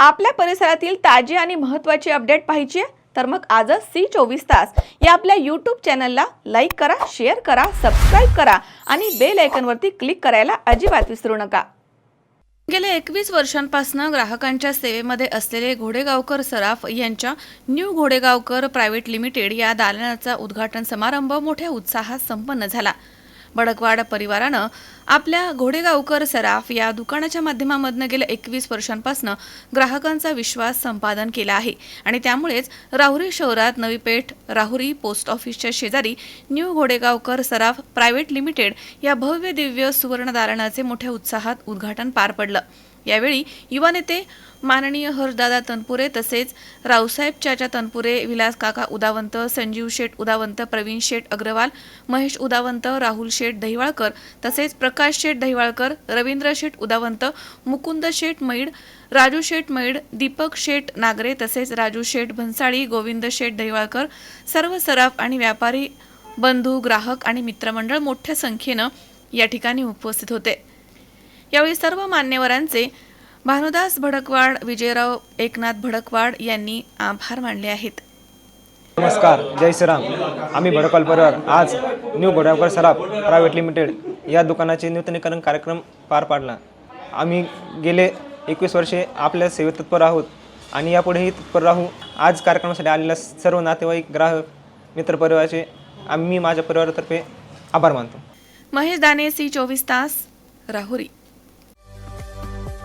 आपल्या परिसरातील ताजी आणि महत्त्वाची अपडेट पाहिजे? तर मग आजच सी चोवीस तास या आपल्या यूट्यूब चॅनलला लाईक करा शेअर करा सबस्क्राईब करा आणि बेल आयकनवरती क्लिक करायला अजिबात विसरू नका. गेल्या एकवीस वर्षांपासून ग्राहकांच्या सेवेमध्ये असलेले घोडेगावकर सराफ यांच्या न्यू घोडेगावकर प्रायव्हेट लिमिटेड या दालनाचा उद्घाटन समारंभ मोठ्या उत्साहात संपन्न झाला. बडकवाड परिवारानं आपल्या घोडेगावकर सराफ या दुकानाच्या माध्यमामधनं गेल्या एकवीस वर्षांपासून ग्राहकांचा विश्वास संपादन केला आहे. आणि त्यामुळेच राहुरी शहरात नवी पेठ राहुरी पोस्ट ऑफिसच्या शेजारी new Ghodegaonkar Saraf private limited या भव्य दिव्य सुवर्ण दालनाचे मोठ्या उत्साहात उद्घाटन पार पडलं. यावेळी युवा नेते माननीय हर्षदादा तनपुरे तसेच रावसाहेब चाचा तनपुरे विलास काका उदावंत संजीव शेठ उदावंत प्रवीण शेठ अग्रवाल महेश उदावंत राहुल शेठ दहिवाळकर तसेच प्रकाश शेठ दहिवाळकर रवींद्र शेठ उदावंत मुकुंद शेठ मैड राजू शेठ मैड दीपक शेठ नागरे तसेच राजू शेठ भन्साळी गोविंद शेठ दहिवाळकर सर्व सराफ आणि व्यापारी बंधू ग्राहक आणि मित्रमंडळ मोठ्या संख्येनं या ठिकाणी उपस्थित होते. यावेळी सर्व मान्यवरांचे भानुदास भडकवाड विजयराव एकनाथ भडकवाड यांनी आभार मानले आहेत. नमस्कार जय श्रीराम. आम्ही भडकवाल परिवार आज new Godavkar Saraf private limited या दुकानाचे नूतनीकरण कार्यक्रम पार पाडला. आम्ही गेले एकवीस वर्षे आपल्या सेवेत तत्पर आहोत आणि यापुढेही तत्पर राहू. आज कार्यक्रमासाठी आलेल्या सर्व नातेवाईक ग्राहक मित्रपरिवाराचे आम्ही माझ्या परिवारातर्फे आभार मानतो. महेश दाने सी चोवीस तास राहुरी.